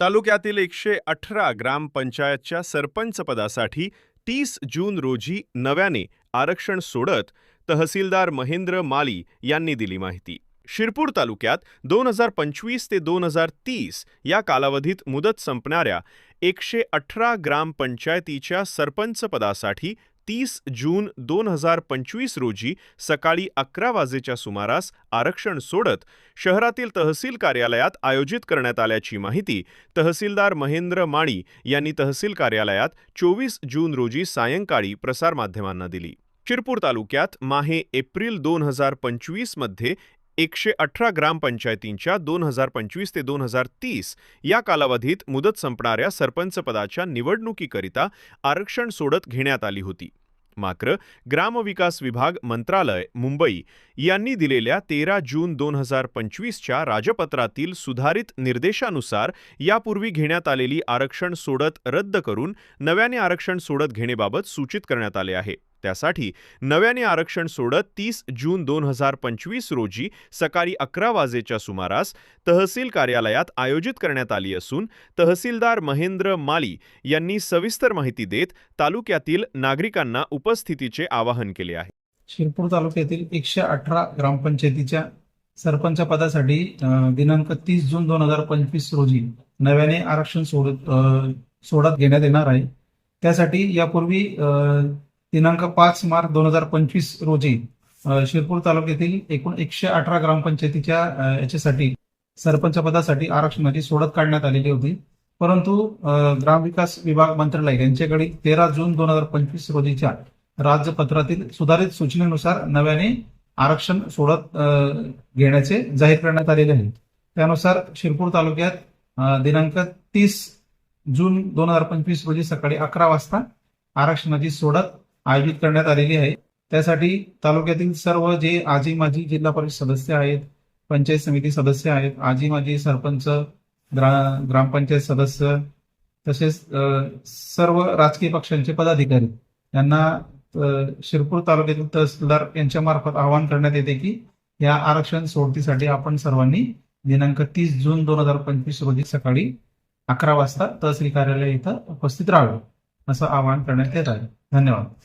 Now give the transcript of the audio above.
तालुक्यातील एकशे अठरा ग्रामपंचायतच्या सरपंच पदासाठी तीस जून रोजी नव्याने आरक्षण सोडत तहसीलदार महेंद्र माली यांनी दिली माहिती. शिरपूर तालुक्यात दोन हजार पंचवीस ते दोन हजार तीस या कालावधीत मुदत संपणाऱ्या एकशे अठरा ग्रामपंचायतीच्या सरपंच पदासाठी तीस जून दोन हजार पंचवीस रोजी सकाळी अकरा वाजेच्या सुमारास आरक्षण सोडत शहरातील तहसील कार्यालयात आयोजित करण्यात आल्याची माहिती तहसीलदार महेंद्र माळी यांनी तहसील कार्यालयात चोवीस जून रोजी सायंकाळी प्रसारमाध्यमांना दिली. शिरपूर तालुक्यात माहे एप्रिल दोन हजार पंचवीसमध्ये एकशे अठरा ग्रामपंचायतींच्या दोन हजार पंचवीस ते दोन हजार तीस या कालावधीत मुदत संपणाऱ्या सरपंचपदाच्या निवडणुकीकरिता आरक्षण सोडत घेण्यात आली होती. मात्र ग्रामविकास विभाग मंत्रालय मुंबई यांनी दिलेल्या तेरा जून दोन हजार पंचवीसच्या राजपत्रातील सुधारित निर्देशानुसार यापूर्वी घेण्यात आलेली आरक्षण सोडत रद्द करून नव्याने आरक्षण सोडत घेण्याबाबत सूचित करण्यात आले आहे. त्यासाठी नव्याने आरक्षण सोडत तीस जून दोन हजार पंचवीस रोजी सकाळी अकरा वाजेच्या सुमारास तहसील कार्यालयात आयोजित करण्यात आली असून तहसीलदार महेंद्र माली यांनी सविस्तर माहिती देत तालुक्यातील नागरिकांना उपस्थितीचे आवाहन केले आहे. शिरपूर तालुक्यातील एकशे अठरा ग्रामपंचायतीच्या सरपंच पदासाठी दिनांक तीस जून दोन हजार पंचवीस रोजी नव्याने आरक्षण सोडत सोडत घेण्यात येणार आहे. त्यासाठी यापूर्वी दिनांक पाच मार्च दोन हजार पंचवीस रोजी शिरपूर तालुक्यातील एकूण एकशे अठरा ग्रामपंचायतीच्या याच्यासाठी सरपंच पदासाठी आरक्षणाची सोडत काढण्यात आलेली होती. परंतु ग्रामविकास विभाग मंत्रालय यांच्याकडे तेरा जून दोन हजार पंचवीस रोजीच्या राजपत्रातील सुधारित सूचनेनुसार नव्याने आरक्षण सोडत घेण्याचे जाहीर करण्यात आलेले आहे त्यानुसार शिरपूर तालुक्यात दिनांक तीस जून दोन हजार पंचवीस रोजी सकाळी अकरा वाजता आरक्षणाची सोडत आयोजित करण्यात आलेली आहे. त्यासाठी तालुक्यातील सर्व जे आजी माजी जिल्हा परिषद सदस्य आहेत पंचायत समिती सदस्य आहेत आजी माजी सरपंच ग्रा ग्रामपंचायत सदस्य तसेच सर्व राजकीय पक्षांचे पदाधिकारी यांना शिरपूर तालुक्यातील तहसीलदार यांच्या मार्फत आवाहन करण्यात येते की या आरक्षण सोडतीसाठी आपण सर्वांनी दिनांक तीस जून दोन हजार पंचवीस रोजी सकाळी अकरा वाजता तहसील कार्यालय इथं उपस्थित राहावे असं आवाहन करण्यात येत आहे. धन्यवाद